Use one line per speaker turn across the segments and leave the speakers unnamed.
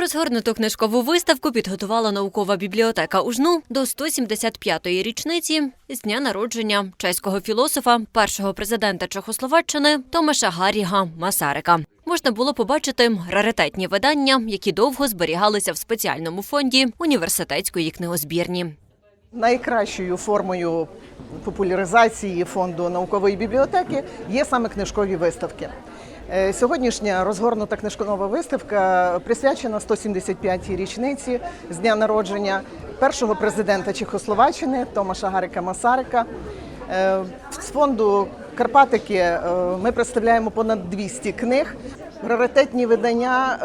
Розгорнуту книжкову виставку підготувала наукова бібліотека УЖНУ до 175-ї річниці з дня народження чеського філософа, першого президента Чехословаччини Томаша Гарріга Масарика. Можна було побачити раритетні видання, які довго зберігалися в спеціальному фонді університетської книгозбірні.
Найкращою формою популяризації фонду наукової бібліотеки є саме книжкові виставки. Е, Сьогоднішня розгорнута книжкова виставка присвячена 175-й річниці з дня народження першого президента Чехословаччини Томаша Гарика Масарика. Е, З фонду Карпатики е, ми представляємо понад 200 книг. Раритетні видання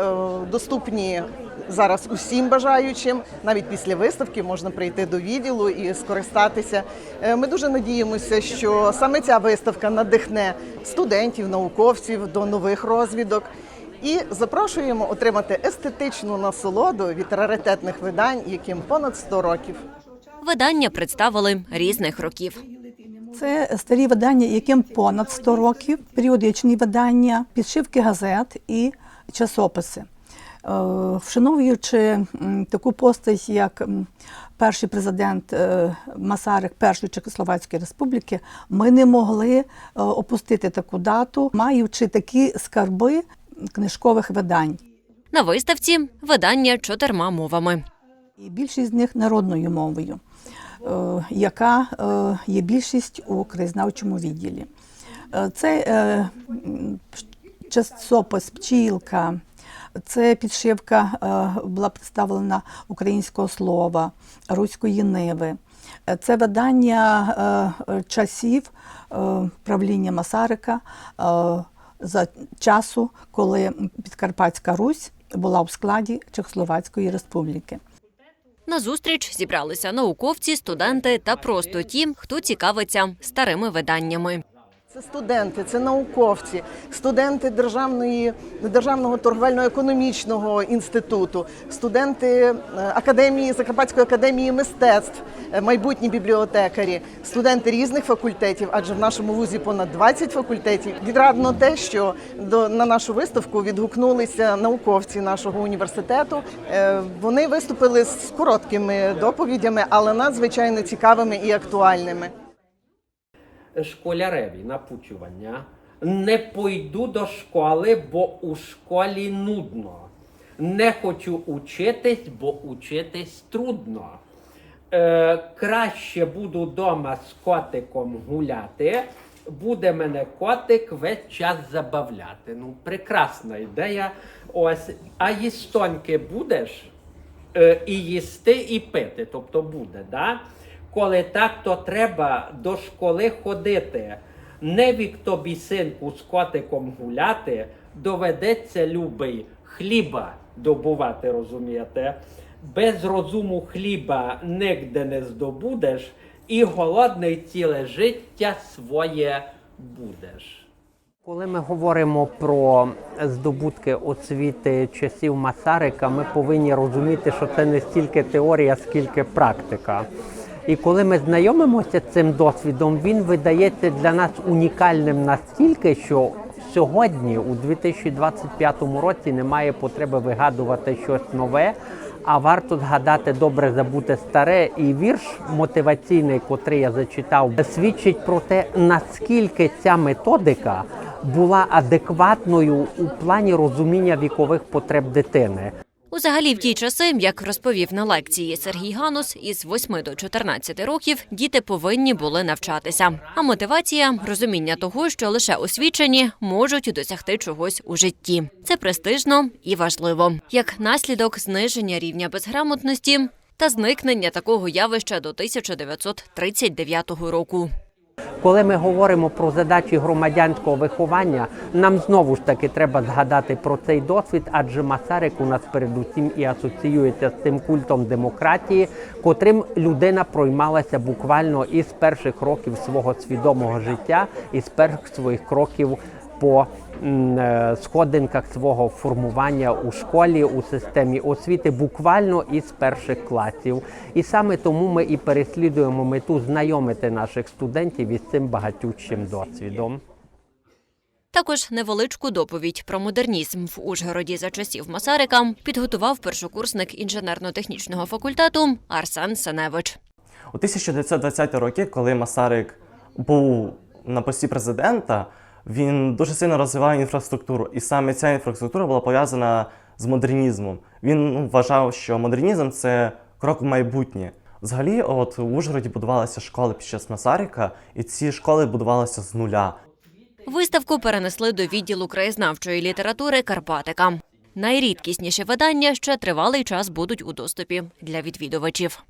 доступні зараз усім бажаючим. Навіть після виставки можна прийти до відділу і скористатися. Е, Ми дуже надіємося, що саме ця виставка надихне студентів, науковців до нових розвідок. І запрошуємо отримати естетичну насолоду від раритетних видань, яким понад 100 років.
Видання представили різних років.
Це старі видання, яким понад 100 років, періодичні видання, підшивки газет і часописи. Е, Вшановуючи таку постать, як перший президент е, Масарик Першої Чехословацької республіки, ми не могли е, опустити таку дату, маючи такі скарби книжкових видань.
На виставці видання чотирма мовами.
І більшість з них народною мовою, яка є більшість у краєзнавчому відділі. Це часопис пчілка, це підшивка е, була представлена українського слова, руської ниви. Це видання е, часів е, правління Масарика за часу, коли Підкарпатська Русь була у складі Чехословацької республіки.
На зустріч зібралися науковці, студенти та просто ті, хто цікавиться старими виданнями.
Це студенти, це науковці, студенти державної державного торговельно-економічного інституту, студенти е, академії Закарпатської академії мистецтв, е, майбутні бібліотекарі, студенти різних факультетів, адже в нашому вузі понад 20 факультетів. Відрадно те, що до на нашу виставку відгукнулися науковці нашого університету. Е, Вони виступили з короткими доповідями, але надзвичайно цікавими і актуальними.
Школяреві напучування. Не пойду до школи, бо у школі нудно. Не хочу учитись, бо учитись трудно. Е, краще буду вдома з котиком гуляти, буде мене котик весь час забавляти. Ну, прекрасна ідея. Ось, а їстоньки будеш е, і їсти, і пити. Тобто буде, да? Коли так, то треба до школи ходити. Не вік тобі, синку, з котиком гуляти, доведеться любий хліба добувати, розумієте? Без розуму хліба нігде не здобудеш, і голодний ціле життя своє будеш. Коли ми говоримо про здобутки освіти часів Масарика, ми повинні розуміти, що це не стільки теорія, скільки практика. І коли ми знайомимося з цим досвідом, він видається для нас унікальним настільки, що сьогодні, у 2025 році, немає потреби вигадувати щось нове. А варто згадати добре забути старе, і вірш мотиваційний, котрий я зачитав, свідчить про те, наскільки ця методика була адекватною у плані розуміння вікових потреб дитини.
Узагалі, в ті часи, як розповів на лекції Сергій Ганус, із 8 до 14 років діти повинні були навчатися. А мотивація розуміння того, що лише освічені можуть досягти чогось у житті. Це престижно і важливо, як наслідок зниження рівня безграмотності та зникнення такого явища до 1939 року.
Коли ми говоримо про задачі громадянського виховання, нам знову ж таки треба згадати про цей досвід, адже Масарик у нас передусім і асоціюється з тим культом демократії, котрим людина проймалася буквально із перших років свого свідомого життя, із перших своїх кроків по е, сходинках свого формування у школі, у системі освіти, буквально із перших класів. І саме тому ми і переслідуємо мету знайомити наших студентів із цим багатючим досвідом.
Також невеличку доповідь про модернізм в Ужгороді за часів Масарика підготував першокурсник інженерно-технічного факультету Арсен Сеневич.
У 1920 роки, коли Масарик був на пості президента, він дуже сильно розвивав інфраструктуру, і саме ця інфраструктура була пов'язана з модернізмом. Він ну, вважав, що модернізм це крок в майбутнє. Взагалі, от у Ужгороді будувалися школи під час Масарика, і ці школи будувалися з нуля.
Виставку перенесли до відділу краєзнавчої літератури Карпатика. Найрідкісніші видання ще тривалий час будуть у доступі для відвідувачів.